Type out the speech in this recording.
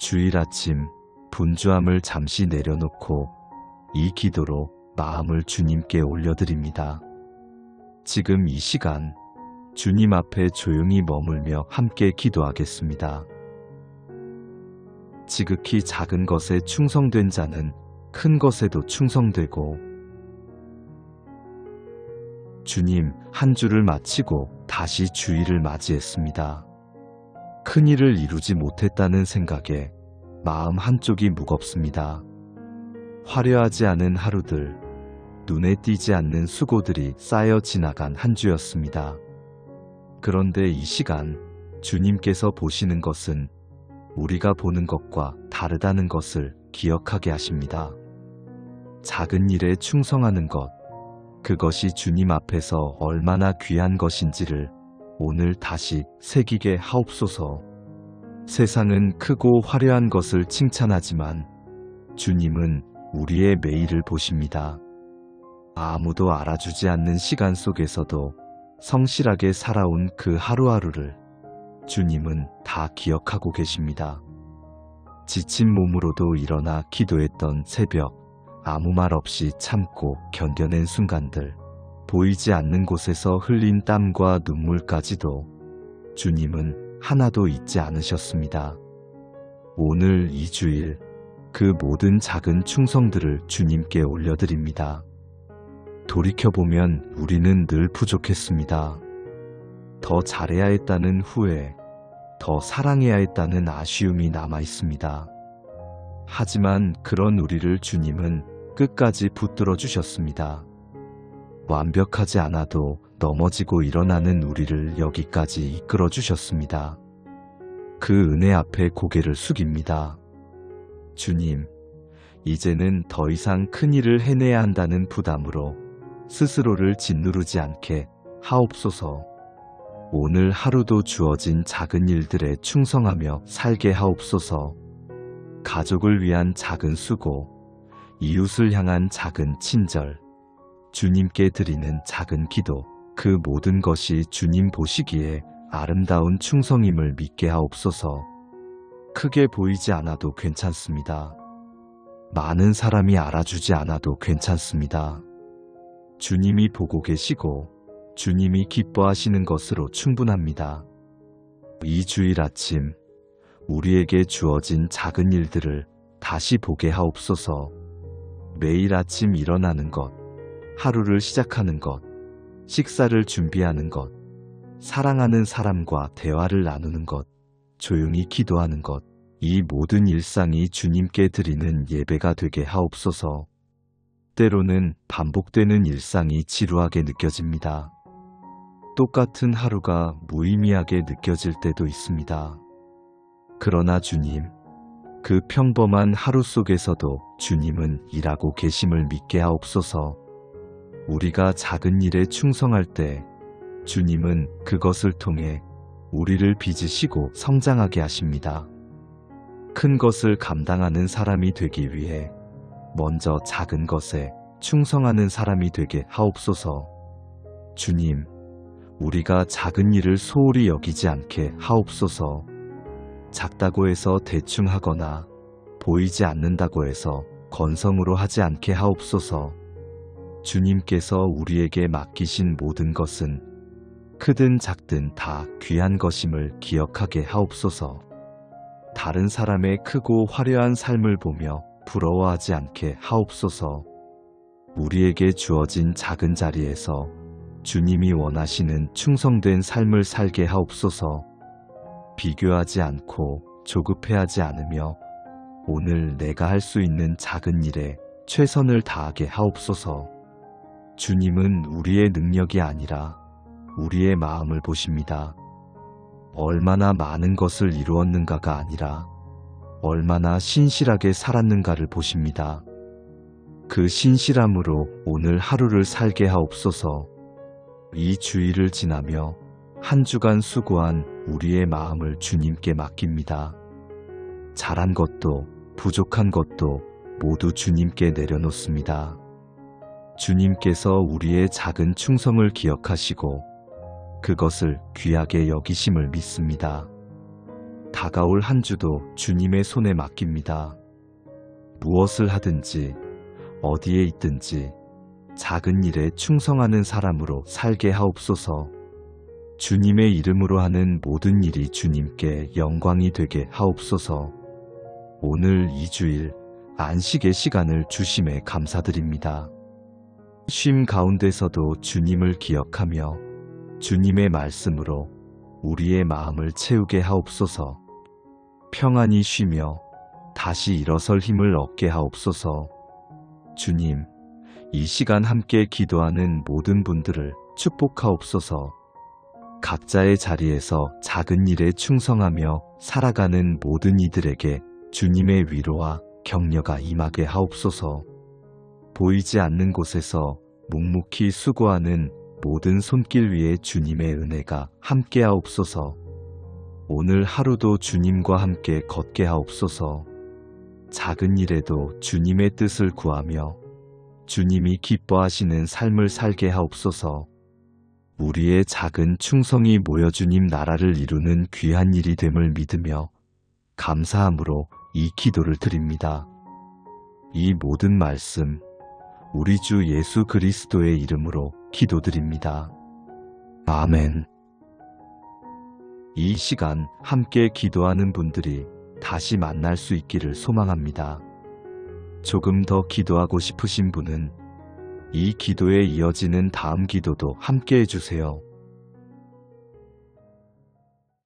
주일 아침 분주함을 잠시 내려놓고 이 기도로 마음을 주님께 올려드립니다. 지금 이 시간 주님 앞에 조용히 머물며 함께 기도하겠습니다. 지극히 작은 것에 충성된 자는 큰 것에도 충성되고 주님 한 주를 마치고 다시 주일을 맞이했습니다. 큰 일을 이루지 못했다는 생각에 마음 한쪽이 무겁습니다. 화려하지 않은 하루들, 눈에 띄지 않는 수고들이 쌓여 지나간 한 주였습니다. 그런데 이 시간 주님께서 보시는 것은 우리가 보는 것과 다르다는 것을 기억하게 하십니다. 작은 일에 충성하는 것, 그것이 주님 앞에서 얼마나 귀한 것인지를 오늘 다시 새기게 하옵소서. 세상은 크고 화려한 것을 칭찬하지만 주님은 우리의 매일을 보십니다. 아무도 알아주지 않는 시간 속에서도 성실하게 살아온 그 하루하루를 주님은 다 기억하고 계십니다. 지친 몸으로도 일어나 기도했던 새벽, 아무 말 없이 참고 견뎌낸 순간들, 보이지 않는 곳에서 흘린 땀과 눈물까지도 주님은 하나도 잊지 않으셨습니다. 오늘 이 주일 그 모든 작은 충성들을 주님께 올려드립니다. 돌이켜보면 우리는 늘 부족했습니다. 더 잘해야 했다는 후회, 더 사랑해야 했다는 아쉬움이 남아 있습니다. 하지만 그런 우리를 주님은 끝까지 붙들어 주셨습니다. 완벽하지 않아도 넘어지고 일어나는 우리를 여기까지 이끌어 주셨습니다. 그 은혜 앞에 고개를 숙입니다. 주님, 이제는 더 이상 큰 일을 해내야 한다는 부담으로 스스로를 짓누르지 않게 하옵소서. 오늘 하루도 주어진 작은 일들에 충성하며 살게 하옵소서. 가족을 위한 작은 수고, 이웃을 향한 작은 친절, 주님께 드리는 작은 기도, 그 모든 것이 주님 보시기에 아름다운 충성임을 믿게 하옵소서. 크게 보이지 않아도 괜찮습니다. 많은 사람이 알아주지 않아도 괜찮습니다. 주님이 보고 계시고 주님이 기뻐하시는 것으로 충분합니다. 이 주일 아침 우리에게 주어진 작은 일들을 다시 보게 하옵소서. 매일 아침 일어나는 것, 하루를 시작하는 것, 식사를 준비하는 것, 사랑하는 사람과 대화를 나누는 것, 조용히 기도하는 것, 이 모든 일상이 주님께 드리는 예배가 되게 하옵소서. 때로는 반복되는 일상이 지루하게 느껴집니다. 똑같은 하루가 무의미하게 느껴질 때도 있습니다. 그러나 주님, 그 평범한 하루 속에서도 주님은 일하고 계심을 믿게 하옵소서. 우리가 작은 일에 충성할 때 주님은 그것을 통해 우리를 빚으시고 성장하게 하십니다. 큰 것을 감당하는 사람이 되기 위해 먼저 작은 것에 충성하는 사람이 되게 하옵소서. 주님, 우리가 작은 일을 소홀히 여기지 않게 하옵소서. 작다고 해서 대충 하거나 보이지 않는다고 해서 건성으로 하지 않게 하옵소서. 주님께서 우리에게 맡기신 모든 것은 크든 작든 다 귀한 것임을 기억하게 하옵소서. 다른 사람의 크고 화려한 삶을 보며 부러워하지 않게 하옵소서. 우리에게 주어진 작은 자리에서 주님이 원하시는 충성된 삶을 살게 하옵소서. 비교하지 않고 조급해하지 않으며 오늘 내가 할 수 있는 작은 일에 최선을 다하게 하옵소서. 주님은 우리의 능력이 아니라 우리의 마음을 보십니다. 얼마나 많은 것을 이루었는가가 아니라 얼마나 신실하게 살았는가를 보십니다. 그 신실함으로 오늘 하루를 살게 하옵소서. 이 주일을 지나며 한 주간 수고한 우리의 마음을 주님께 맡깁니다. 잘한 것도 부족한 것도 모두 주님께 내려놓습니다. 주님께서 우리의 작은 충성을 기억하시고 그것을 귀하게 여기심을 믿습니다. 다가올 한 주도 주님의 손에 맡깁니다. 무엇을 하든지, 어디에 있든지, 작은 일에 충성하는 사람으로 살게 하옵소서. 주님의 이름으로 하는 모든 일이 주님께 영광이 되게 하옵소서. 오늘 이 주일 안식의 시간을 주심에 감사드립니다. 쉼 가운데서도 주님을 기억하며 주님의 말씀으로 우리의 마음을 채우게 하옵소서. 평안히 쉬며 다시 일어설 힘을 얻게 하옵소서. 주님, 이 시간 함께 기도하는 모든 분들을 축복하옵소서. 각자의 자리에서 작은 일에 충성하며 살아가는 모든 이들에게 주님의 위로와 격려가 임하게 하옵소서. 보이지 않는 곳에서 묵묵히 수고하는 모든 손길 위에 주님의 은혜가 함께 하옵소서. 오늘 하루도 주님과 함께 걷게 하옵소서. 작은 일에도 주님의 뜻을 구하며 주님이 기뻐하시는 삶을 살게 하옵소서. 우리의 작은 충성이 모여 주님 나라를 이루는 귀한 일이 됨을 믿으며 감사함으로 이 기도를 드립니다. 이 모든 말씀 우리 주 예수 그리스도의 이름으로 기도드립니다. 아멘. 이 시간 함께 기도하는 분들이 다시 만날 수 있기를 소망합니다. 조금 더 기도하고 싶으신 분은 이 기도에 이어지는 다음 기도도 함께 해주세요.